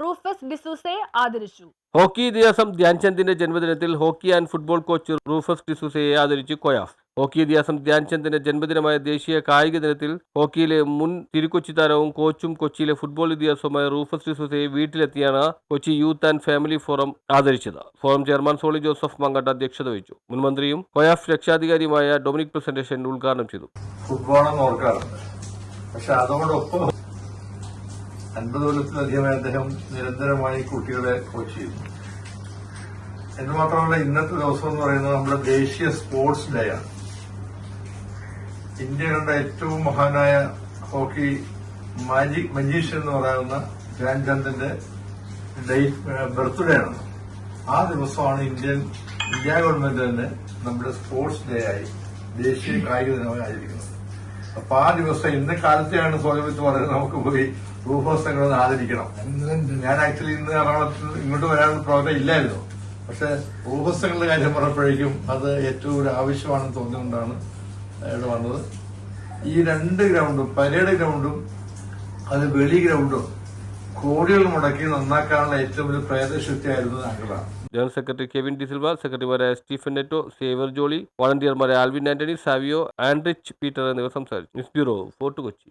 Rufus ഡിസൂസയെ ആദരിച്ചു. Hockey ഇതിഹാസം ധ്യാൻചന്ദിന്റെ ജന്മദിനത്തിൽ hockey and football coach Rufus ഡിസൂസയെ ആദരിച്ചു കൊയാഫ്. ഹോക്കി ഇതിഹാസം ധ്യാൻചന്ദിന്റെ ജന്മദിനമായ ദേശീയ കായിക ദിനത്തിൽ ഹോക്കിയിലെ മുൻ തിരുക്കൊച്ചി താരവും കോച്ചും കൊച്ചിയിലെ ഫുട്ബോൾ ഇതിഹാസവുമായ റൂഫസ് ഡിസൂസയെ വീട്ടിലെത്തിയാണ് Kochi youth and family forum ആദരിച്ചത്. Forum chairman Soly Joseph Mankatt അധ്യക്ഷത വഹിച്ചു. മുൻമന്ത്രിയും കൊയാഫ് രക്ഷാധികാരിയുമായ ഡൊമിനിക് പ്രസന്റേഷൻ ഉദ്ഘാടനം ചെയ്തു. ഫുട്ബോളെന്ന് ഓർക്കാറുണ്ട്. പക്ഷെ അതോടൊപ്പം അൻപത് കൊല്ലത്തിലധികമായി അദ്ദേഹം നിരന്തരമായി കുട്ടികളെ കോച്ച് ചെയ്തു എന്ന് മാത്രമല്ല ഇന്നത്തെ ദിവസം എന്ന് പറയുന്നത് നമ്മുടെ ദേശീയ സ്പോർട്സ് ഡേ ആണ്. ഇന്ത്യ കണ്ട ഏറ്റവും മഹാനായ ഹോക്കി മാജിക് മജീഷ്യൻ എന്ന് പറയുന്ന ധ്യാൻചന്ദിന്റെ ബർത്ത്ഡേ ആണ്. ആ ദിവസമാണ് ഇന്ത്യൻ ഇന്ത്യ ഗവൺമെന്റ് തന്നെ നമ്മുടെ സ്പോർട്സ് ഡേ ആയി ദേശീയ കായിക ദിനമായി ആചരിക്കുന്നത്. അപ്പൊ ആ ദിവസം ഇന്ന കാലത്തെയാണ് സ്വാതന്ത്ര്യത്ത് പറയുന്നത് നമുക്ക് പോയി ഭൂഭോസങ്ങളൊന്ന് ആദരിക്കണം. ഞാൻ ആക്ച്വലി ഇന്ന് എറണാകുളത്ത് ഇങ്ങോട്ട് വരാനുള്ള പ്രോഗ്രാം ഇല്ലായിരുന്നു. പക്ഷെ ഭൂഭോസങ്ങളുടെ കാര്യം പറഞ്ഞപ്പോഴേക്കും അത് ഏറ്റവും ഒരു ആവശ്യമാണെന്ന് തോന്നിയുകൊണ്ടാണ് ഇവിടെ വന്നത്. ഈ രണ്ട് ഗ്രൗണ്ടും പരേഡ് ഗ്രൗണ്ടും അത് വെളി ഗ്രൗണ്ടും കോടികൾ മുടക്കി നന്നാക്കാനുള്ള ഏറ്റവും വലിയ പ്രേതശക്തിയായിരുന്നു താങ്കളാണ് ജനറൽ സെക്രട്ടറി കെവിൻ ഡിസിൽവ സെക്രട്ടറിമാരായ Stephen നെറ്റോ saver Jolly വോളണ്ടിയർമാരായ Alvin Antony Savio Andrich Peter എന്നിവർ സംസാരിച്ചു. News bureau Fort Kochi.